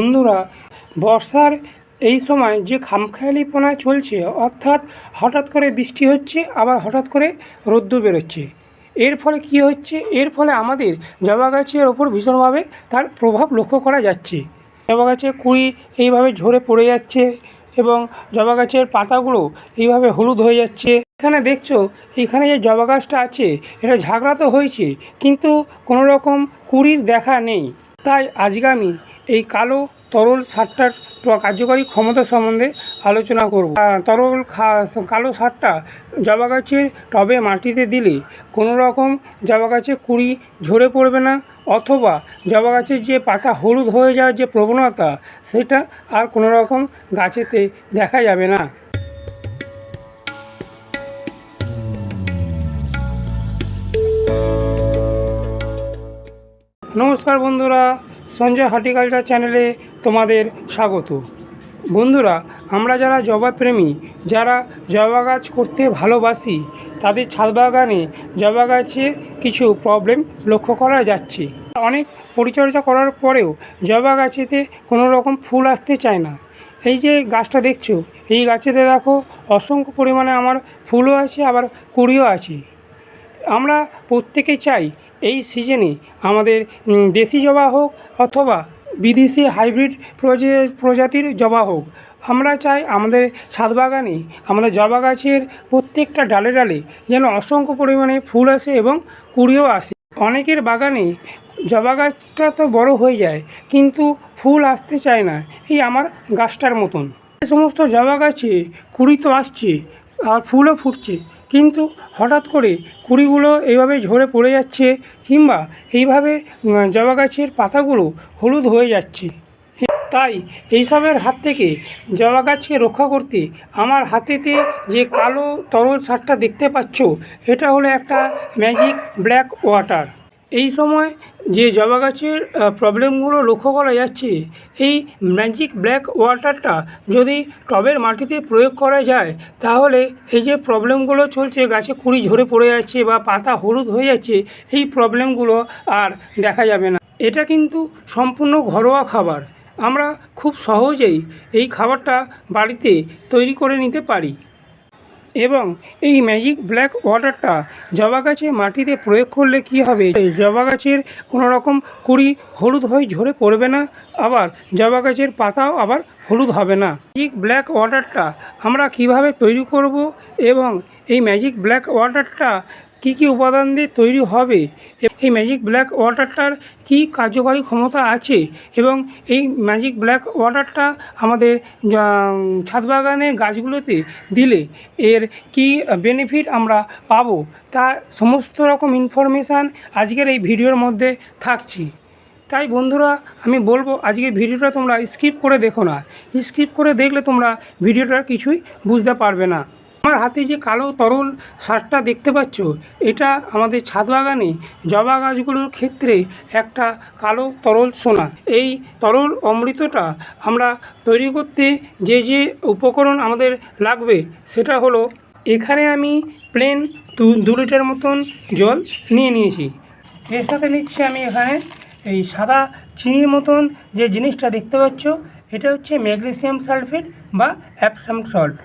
বন্ধুরা, বর্ষার এই সময় যে খামখেয়ালিপনা চলছে, অর্থাৎ হঠাৎ করে বৃষ্টি হচ্ছে, আবার হঠাৎ করে রোদ্দুর বেরোচ্ছে, এর ফলে কী হচ্ছে? এর ফলে আমাদের জবা গাছের ওপর ভীষণভাবে তার প্রভাব লক্ষ্য করা যাচ্ছে। জবা গাছের কুড়ি এইভাবে ঝরে পড়ে যাচ্ছে এবং জবা গাছের পাতাগুলো এইভাবে হলুদ হয়ে যাচ্ছে। এখানে দেখছ, এখানে যে জবা গাছটা আছে, এটা ঝাগড়া তো হয়েছে, কিন্তু কোনো রকম কুড়ির দেখা নেই। তাই আজকে আমি এই কালো তরল সারটার কার্যকরী ক্ষমতা সম্বন্ধে আলোচনা করব। তরল কালো সারটা জবা গাছের টবে মাটিতে দিলে কোনো রকম জবা গাছে কুড়ি ঝরে পড়বে না অথবা জবা গাছের যে পাতা হলুদ হয়ে যাওয়ার যে প্রবণতা সেটা আর কোনো রকম গাছেতে দেখা যাবে না। নমস্কার বন্ধুরা সঞ্জয় হর্টিকালচার চ্যানেলে তোমাদের স্বাগত। বন্ধুরা, আমরা যারা জবা প্রেমী, যারা জবা গাছ করতে ভালোবাসি, তাদের ছাদ বাগানে জবা গাছে কিছু প্রবলেম লক্ষ্য করা যাচ্ছে। অনেক পরিচর্যা করার পরেও জবা গাছেতে কোনো রকম ফুল আসতে চায় না। এই যে গাছটা দেখছ, এই গাছেতে দেখো অসংখ্য পরিমাণে আমার ফুলও আছে, আবার কুড়িও আছে। আমরা প্রত্যেকে চাই এই সিজনে আমাদের দেশি জবা হোক অথবা বিদেশি হাইব্রিড প্রজা- প্রজাতির জবা হোক, আমরা চাই আমাদের ছাদ বাগানে আমাদের জবা গাছের প্রত্যেকটা ডালে ডালে যেন অসংখ্য পরিমাণে ফুল আসে এবং কুড়িও আসে। অনেকের বাগানে জবা গাছটা তো বড় হয়ে যায়, কিন্তু ফুল আসতে চায় না, এই আমার গাছটার মতন। সমস্ত জবা গাছে কুড়ি তো আসছে, আর ফুলও ফুটছে। কিন্তু হঠাৎ করে কুড়িগুলো এইভাবে ঝরে পড়ে যাচ্ছে কিংবা এইভাবে জবা গাছের পাতাগুলো হলুদ হয়ে যাচ্ছে। তাই এইসবের হাত থেকে জবা গাছকে রক্ষা করতে আমার হাতেতে যে কালো তরল সারটা দেখতে পাচ্ছ, এটা হলো একটা ম্যাজিক ব্ল্যাক ওয়াটার। এই সময় যে জবা গাছের প্রবলেমগুলো লক্ষ্য করা যাচ্ছে, এই ম্যাজিক ব্ল্যাক ওয়াটারটা যদি টবের মাটিতে প্রয়োগ করা যায়, তাহলে এই যে প্রবলেমগুলো চলছে, গাছে কুড়ি ঝরে পড়ে যাচ্ছে বা পাতা হলুদ হয়ে যাচ্ছে, এই প্রবলেমগুলো আর দেখা যাবে না। এটা কিন্তু সম্পূর্ণ ঘরোয়া খাবার। আমরা খুব সহজেই এই খাবারটা বাড়িতে তৈরি করে নিতে পারি। এবং এই ম্যাজিক ব্ল্যাক ওয়াটারটা জবা গাছে মাটিতে প্রয়োগ করলে কি হবে? জবা গাছের কোনো রকম কুড়ি হলুদ হয়ে ঝরে পড়বে না, আবার জবা গাছের পাতাও আবার হলুদ হবে না। ম্যাজিক ব্ল্যাক ওয়াটারটা আমরা কীভাবে তৈরি করব এবং এই ম্যাজিক ব্ল্যাক ওয়াটারটা কী কী উপাদান দিয়ে তৈরি হবে? এই ম্যাজিক ব্ল্যাক ওয়াটারটার কী কার্যকারী ক্ষমতা আছে? এবং এই ম্যাজিক ব্ল্যাক ওয়াটারটা আমাদের ছাদ বাগানের গাছগুলোতে দিলে এর কী বেনিফিট আমরা পাবো? তা সমস্ত রকম ইনফরমেশান আজকের এই ভিডিওর মধ্যে থাকছে। তাই বন্ধুরা, আমি বলব আজকের ভিডিওটা তোমরা স্কিপ করে দেখো না। স্কিপ করে দেখলে তোমরা ভিডিওটা কিছুই বুঝতে পারবে না। আমার হাতে যে কালো তরল সারটা দেখতে পাচ্ছ, এটা আমাদের ছাদ বাগানে জবা গাছগুলোর ক্ষেত্রে একটা কালো তরল সোনা। এই তরল অমৃতটা আমরা তৈরি করতে যে যে উপকরণ আমাদের লাগবে, সেটা হলো, এখানে আমি প্লেন দু লিটার মতন জল নিয়ে নিয়েছি। এর সাথে নিচ্ছি আমি এখানে এই সাদা চিনির মতন যে জিনিসটা দেখতে পাচ্ছ, এটা হচ্ছে ম্যাগনেসিয়াম সালফেট বা অ্যাপসাম সল্ট।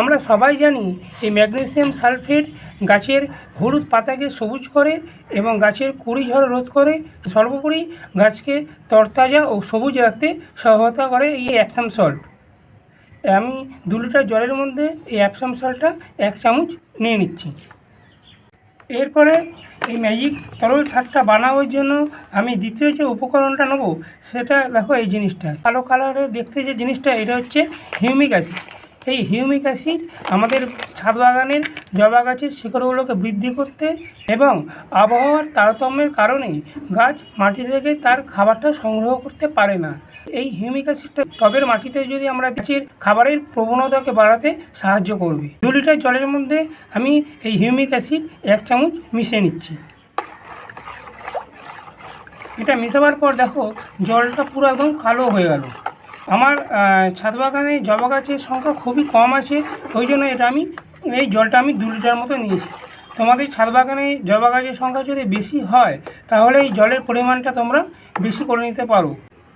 আমরা সবাই জানি এই ম্যাগনেসিয়াম সালফেট গাছের হলুদ পাতাকে সবুজ করে এবং গাছের কুড়ি ঝড় রোধ করে সর্বোপরি গাছকে তরতাজা ও সবুজ রাখতে সহায়তা করে এই অ্যাপসাম সল্ট আমি দু লিটার জলের মধ্যে এই অ্যাপসাম সল্টটা এক চামচ নিয়ে নিচ্ছি। এরপরে এই ম্যাজিক তরল সারটা বানানোর জন্য আমি দ্বিতীয় যে উপকরণটা নেব সেটা দেখো এই জিনিসটা। কালো কালারের দেখতে যে জিনিসটা, এটা হচ্ছে হিউমিক অ্যাসিড। এই হিউমিক অ্যাসিড আমাদের ছাদ বাগানের জবা গাছের শিকড়গুলোকে বৃদ্ধি করতে এবং আবহাওয়ার তারতম্যের কারণে গাছ মাটি থেকে তার খাবারটা সংগ্রহ করতে পারে না। এই হিউমিক অ্যাসিডটা টবের মাটিতে যদি আমরা গাছের খাবারের প্রবণতাকে বাড়াতে সাহায্য করবে। দু লিটার জলের মধ্যে আমি এই হিউমিক অ্যাসিড এক চামচ মিশিয়ে নিচ্ছি। এটা মেশাবার পর দেখো জলটা পুরো একদম কালো হয়ে গেল। আমার ছাদ বাগানে জবা গাছের সংখ্যা খুবই কম আছে, ওই জন্য এটা আমি, এই জলটা আমি দু লিটার মতো নিয়েছি। তোমাদের ছাদ বাগানে জবা গাছের সংখ্যা যদি বেশি হয়, তাহলে এই জলের পরিমাণটা তোমরা বেশি করে নিতে পারো।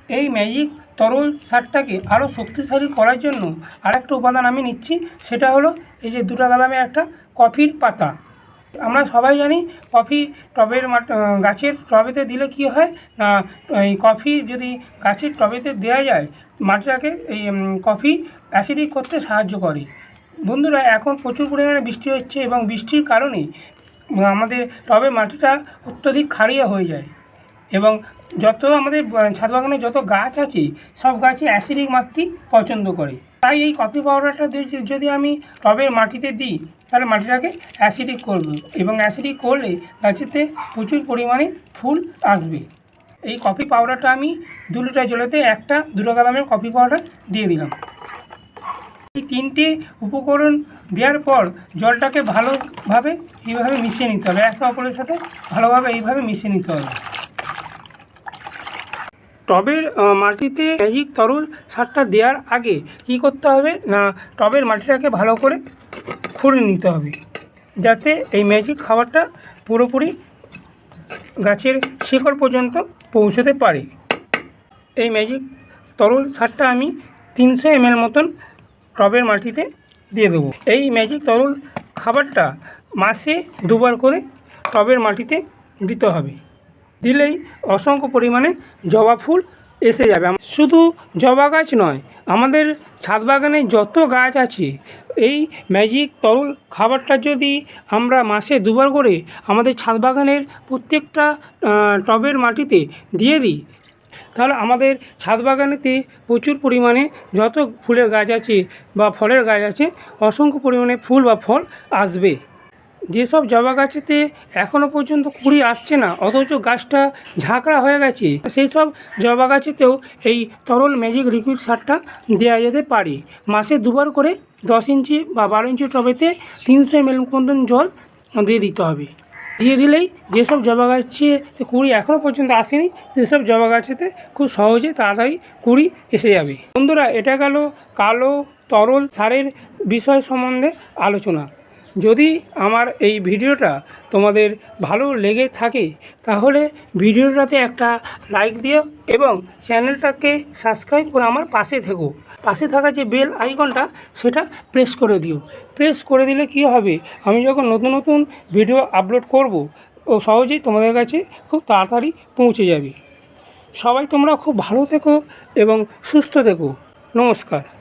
এই ম্যাজিক তরল সারটাকে আরও শক্তিশালী করার জন্য আরেকটা উপাদান আমি নিচ্ছি, সেটা হলো এই যে দু টাকা দামের একটা কফির পাতা। আমরা সবাই জানি কফি টবের গাছের টবেতে দিলে কি হয়? না, এই কফি যদি গাছের টবেতে দেওয়া যায়, মাটিটাকে এই কফি অ্যাসিডিক করতে সাহায্য করে। বন্ধুরা, এখন প্রচুর পরিমাণে বৃষ্টি হচ্ছে এবং বৃষ্টির কারণে আমাদের টবে মাটিটা অত্যধিক ক্ষারীয় হয়ে যায়। এবং যত আমাদের ছাদ বাগানে যত গাছ আছে, সব গাছে অ্যাসিডিক মাটি পছন্দ করে। তাই এই কফি পাউডারটা যদি- আমি টবের মাটিতে দিই, তাহলে মাটিটাকে অ্যাসিডিক করবে এবং অ্যাসিডিক করলে গাছেতে প্রচুর পরিমাণে ফুল আসবে। এই কফি পাউডারটা আমি দু লিটার জলেতে একটা দুটো টাকা দামের কফি পাউডার দিয়ে দিলাম। এই তিনটে উপকরণ দেওয়ার পর জলটাকে ভালোভাবে এইভাবে মিশিয়ে নিতে হবে। একে অপরের সাথে ভালোভাবে এইভাবে মিশিয়ে নিতে হবে। টবের মাটিতে ম্যাজিক তরল সারটা দেওয়ার আগে কি করতে হবে না টবের মাটিটাকে ভালো করে খুঁড়ে নিতে হবে, যাতে এই ম্যাজিক খাবারটা পুরোপুরি গাছের শিকড় পর্যন্ত পৌঁছতে পারে। এই ম্যাজিক তরল সারটা আমি তিনশো এমএল মতন টবের মাটিতে দিয়ে দেবো। এই ম্যাজিক তরল খাবারটা মাসে দুবার করে টবের মাটিতে দিতে হবে। দিলেই অসংখ্য পরিমাণে জবা ফুল এসে যাবে। শুধু জবা গাছ নয়, আমাদের ছাদ বাগানে যত গাছ আছে, এই ম্যাজিক তরল খাবারটা যদি আমরা মাসে দুবার করে আমাদের ছাদ বাগানের প্রত্যেকটা টবের মাটিতে দিয়ে দিই, তাহলে আমাদের ছাদ বাগানেতে প্রচুর পরিমাণে যত ফুলের গাছ আছে বা ফলের গাছ আছে, অসংখ্য পরিমাণে ফুল বা ফল আসবে। যেসব জবা গাছেতে এখনও পর্যন্ত কুড়ি আসছে না, অথচ গাছটা ঝাঁকড়া হয়ে গেছে সেই সব জবা গাছেতেও এই তরল ম্যাজিক লিকুইড সারটা দেওয়া যেতে পারে। মাসে দুবার করে দশ ইঞ্চি বা বারো ইঞ্চি টবেতে তিনশো এমএল মতন জল দিয়ে দিতে হবে। দিয়ে দিলেই যেসব জবা গাছে কুড়ি এখনও পর্যন্ত আসেনি, সেসব জবা গাছেতে খুব সহজে তাড়াতাড়ি কুড়ি এসে যাবে। বন্ধুরা, এটা গেল কালো তরল সারের বিষয় সম্বন্ধে আলোচনা। যদি আমার এই ভিডিওটা তোমাদের ভালো লেগে থাকে, তাহলে ভিডিওটাতে একটা লাইক দিও এবং চ্যানেলটাকে সাবস্ক্রাইব করে আমার পাশে থেকো। পাশে থাকা যে বেল আইকনটা, সেটা প্রেস করে দিও। প্রেস করে দিলে কি হবে? আমি যখন নতুন নতুন ভিডিও আপলোড করব, ও সহজেই তোমাদের কাছে খুব তাড়াতাড়ি পৌঁছে যাবে। সবাই তোমরা খুব ভালো থেকো এবং সুস্থ থেকো। নমস্কার।